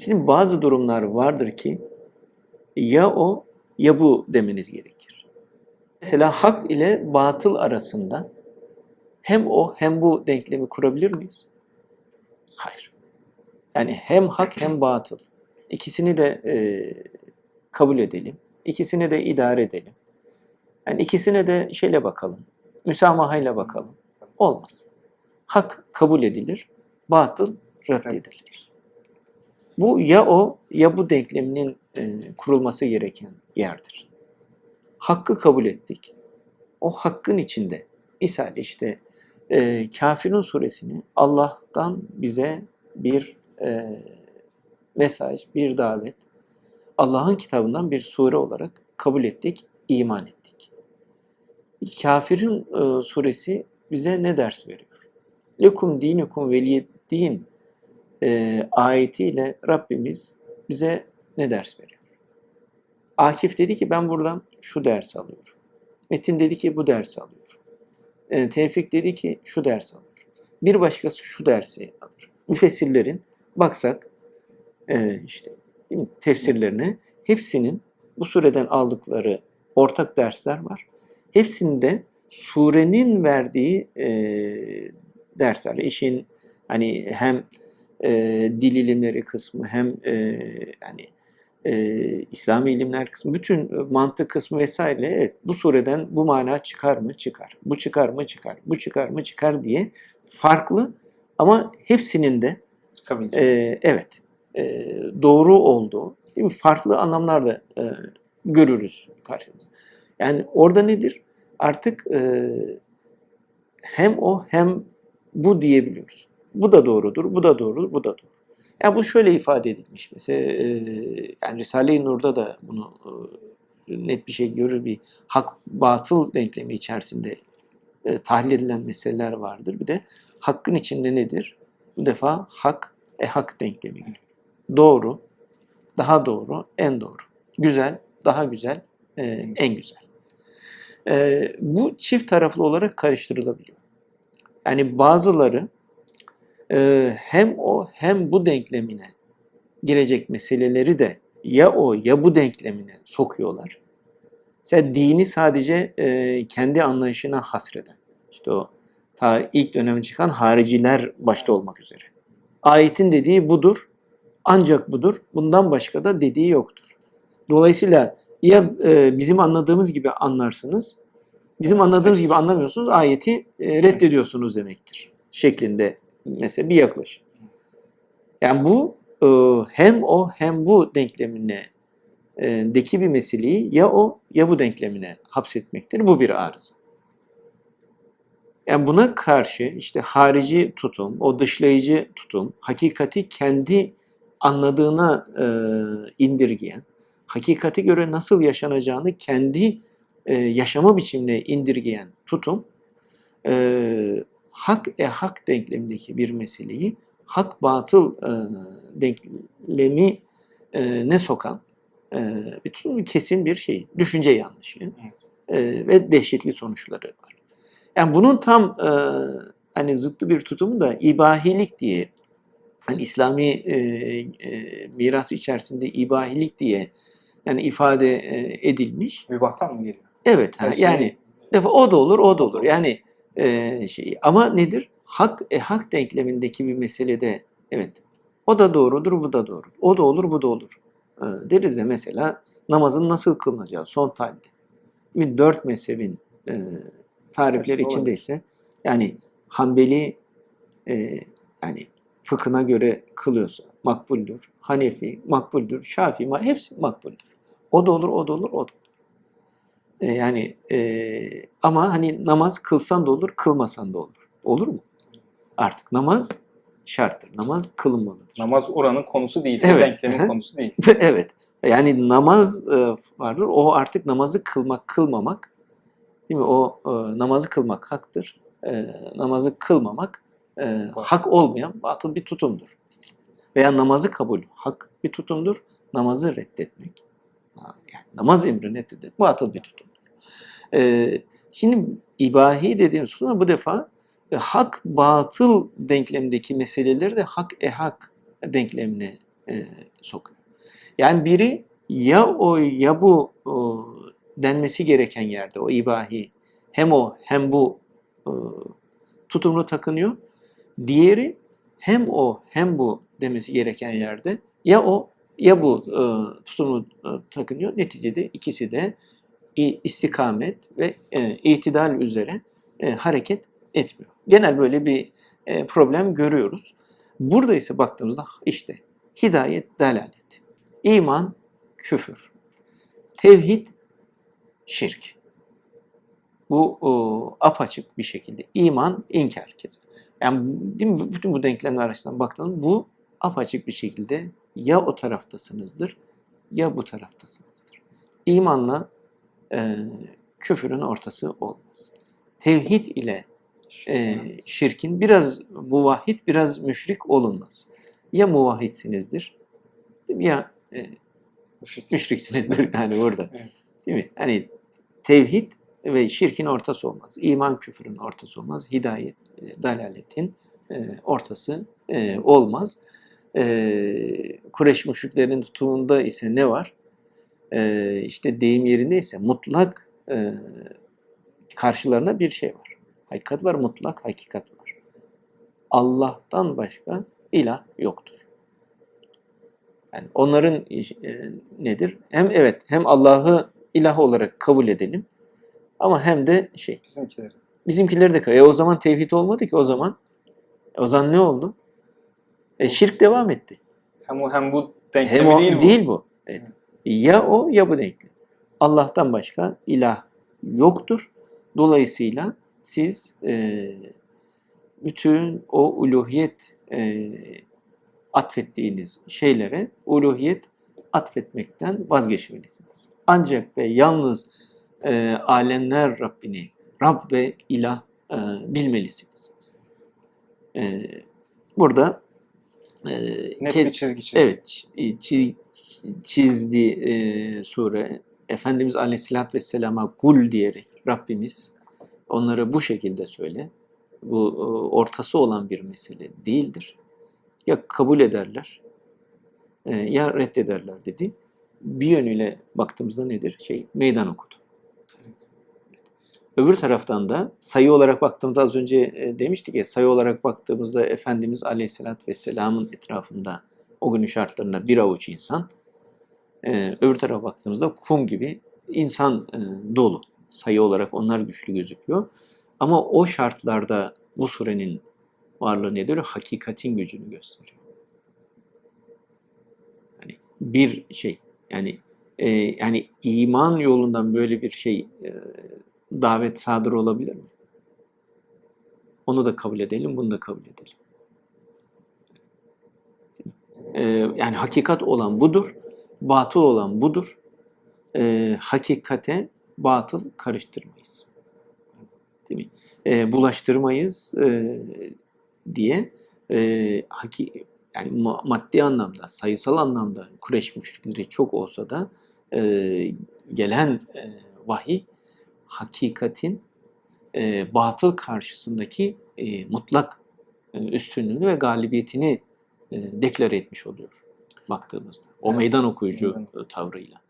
Şimdi bazı durumlar vardır ki ya o ya bu demeniz gerekir. Mesela hak ile batıl arasında hem o hem bu denklemi kurabilir miyiz? Hayır. Yani hem hak hem batıl. İkisini de e, kabul edelim. İkisini de idare edelim. Yani ikisine de şeyle bakalım. Müsamahayla bakalım. Olmaz. Hak kabul edilir, batıl reddedilir. Bu ya o ya bu denkleminin e, kurulması gereken yerdir. Hakkı kabul ettik. O hakkın içinde misal işte e, Kafirun suresini Allah'tan bize bir e, mesaj, bir davet, Allah'ın kitabından bir sure olarak kabul ettik, iman ettik. Kafirun e, suresi bize ne ders veriyor? Lekum dinukum veliyed din e, ayetiyle Rabbimiz bize ne ders veriyor? Akif dedi ki ben buradan şu ders alıyorum. Metin dedi ki bu ders alıyorum. E, Tevfik dedi ki şu ders alıyor. Bir başkası şu dersi alır. Müfessirlerin baksak e, işte tefsirlerine hepsinin bu sureden aldıkları ortak dersler var. Hepsinde surenin verdiği e, dersler. İşin hani hem e, dil ilimleri kısmı hem e, yani e, İslami ilimler kısmı, bütün mantık kısmı vesaire evet, bu sureden bu mana çıkar mı? Çıkar. Bu çıkar mı? Çıkar. Bu çıkar mı? Çıkar diye farklı ama hepsinin de e, evet e, doğru olduğu değil mi? farklı anlamlar da e, görürüz karşımızda. Yani orada nedir? Artık e, hem o hem bu diyebiliyoruz. Bu da doğrudur, bu da doğrudur, bu da doğru. Yani bu şöyle ifade edilmiş. Mesela e, yani Risale-i Nur'da da bunu e, net bir şey görür bir hak batıl denklemi içerisinde e, tahlil edilen meseleler vardır. Bir de hakkın içinde nedir? Bu defa hak e hak denklemi giriyor. Doğru, daha doğru, en doğru. Güzel, daha güzel, e, en güzel. E, bu çift taraflı olarak karıştırılabiliyor. Yani bazıları e, hem o hem bu denklemine girecek meseleleri de ya o ya bu denklemine sokuyorlar. Mesela dini sadece e, kendi anlayışına hasreden. İşte o ta ilk döneme çıkan hariciler başta olmak üzere. Ayetin dediği budur, ancak budur, bundan başka da dediği yoktur. Dolayısıyla ya e, bizim anladığımız gibi anlarsınız, bizim anladığımız gibi anlamıyorsunuz, ayeti e, reddediyorsunuz demektir. Şeklinde mesela bir yaklaşım. Yani bu e, hem o hem bu denklemine e, deki bir meseleyi ya o ya bu denklemine hapsetmektir. Bu bir arıza. Yani buna karşı işte harici tutum, o dışlayıcı tutum, hakikati kendi anladığına e, indirgeyen, hakikati göre nasıl yaşanacağını kendi e, yaşama biçimine indirgeyen tutum, e, hak e hak denklemindeki bir meseleyi hak batıl e, denklemi e, ne sokan e, bütün kesin bir şey, düşünce yanlışı e, ve dehşetli sonuçları var. Yani bunun tam e, hani zıttı bir tutumu da ibahilik diye hani İslami e, e, miras içerisinde ibahilik diye yani ifade e, edilmiş. Mübahtan mı geliyor? Evet ha, şey- yani defa o da olur o da olur. Yani e, şey ama nedir? Hak e, hak denklemindeki bir meselede evet o da doğrudur bu da doğru. O da olur bu da olur. E, deriz de mesela namazın nasıl kılınacağı son. Şimdi Dört mezhebin e, tarifleri Hepsi içindeyse yani Hanbeli e, yani fıkhına göre kılıyorsa makbuldür. Hanefi makbuldür. Şafii ma- hepsi makbuldür. O da olur, o da olur, o da olur. E, yani e, ama hani namaz kılsan da olur, kılmasan da olur. Olur mu? Artık namaz şarttır. Namaz kılınmalıdır. Namaz oranın konusu değil. Evet. Denklemin konusu değil. evet. Yani namaz e, vardır. O artık namazı kılmak, kılmamak değil mi? O e, namazı kılmak haktır. E, namazı kılmamak e, hak olmayan batıl bir tutumdur. Veya namazı kabul hak bir tutumdur. Namazı reddetmek. Yani namaz emrini reddetmek batıl bir tutumdur. E, şimdi ibahi dediğimiz sonra bu defa e, hak batıl denklemdeki meseleleri de hak e hak denklemine e, sokuyor. Yani biri ya o ya bu o, denmesi gereken yerde o ibahi hem o hem bu e, tutumunu takınıyor. Diğeri hem o hem bu demesi gereken yerde ya o ya bu e, tutumu e, takınıyor. Neticede ikisi de istikamet ve e, itidal üzere e, hareket etmiyor. Genel böyle bir e, problem görüyoruz. Burada ise baktığımızda işte hidayet, dalalet, iman, küfür, tevhid, şirk. Bu apaçık bir şekilde iman, inkar keza. Yani değil mi? bütün bu denklemler arasından baktığımız bu apaçık bir şekilde ya o taraftasınızdır ya bu taraftasınızdır. İmanla e, küfürün ortası olmaz. Tevhid ile e, şirkin biraz muvahhid biraz müşrik olunmaz. Ya muvahhidsinizdir ya e, Müşrik. müşriksinizdir yani burada. Evet. Değil mi? Hani tevhid ve şirkin ortası olmaz. İman küfrün ortası olmaz. Hidayet, e, dalaletin e, ortası e, olmaz. E, Kureyş müşriklerinin tutumunda ise ne var? E, işte deyim yerinde ise mutlak e, karşılarına bir şey var. Hakikat var, mutlak hakikat var. Allah'tan başka ilah yoktur. Yani onların e, nedir? Hem evet hem Allah'ı ilah olarak kabul edelim ama hem de şey Bizimkileri. bizimkileri de e o zaman tevhid olmadı ki o zaman. E o zaman ne oldu? E şirk devam etti. Hem o hem bu Hem denklemi o değil bu. değil bu. Evet. Evet. Ya o ya bu denklem. Allah'tan başka ilah yoktur. Dolayısıyla siz e, bütün o uluhiyet e, atfettiğiniz şeylere uluhiyet atfetmekten vazgeçmelisiniz. Ancak ve yalnız e, alemler Rabbini Rab ve ilah e, bilmelisiniz. E, burada e, Net bir çizgi çizdi. Evet, çi- çizdi e, sure. Efendimiz Aleyhisselatü Vesselam'a kul diyerek Rabbimiz onlara bu şekilde söyle. Bu e, ortası olan bir mesele değildir. Ya kabul ederler e, ya reddederler dedi. Bir yönüyle baktığımızda nedir? Şey meydan okudu. Öbür taraftan da sayı olarak baktığımızda az önce e, demiştik ya sayı olarak baktığımızda Efendimiz Aleyhisselatü Vesselam'ın etrafında o günün şartlarında bir avuç insan e, öbür tarafa baktığımızda kum gibi insan e, dolu. Sayı olarak onlar güçlü gözüküyor. Ama o şartlarda bu surenin varlığı nedir? Hakikatin gücünü gösteriyor. Yani bir şey yani e, yani iman yolundan böyle bir şey e, davet sadır olabilir mi? Onu da kabul edelim, bunu da kabul edelim. Ee, yani hakikat olan budur, batıl olan budur. Ee, hakikate batıl karıştırmayız. Değil mi? Ee, bulaştırmayız e, diye e, haki, yani ma- maddi anlamda, sayısal anlamda Kureyş müşrikleri çok olsa da e, gelen e, vahiy hakikatin e, batıl karşısındaki e, mutlak e, üstünlüğünü ve galibiyetini e, deklare etmiş oluyor baktığımızda. O Evet. meydan okuyucu tavrıyla.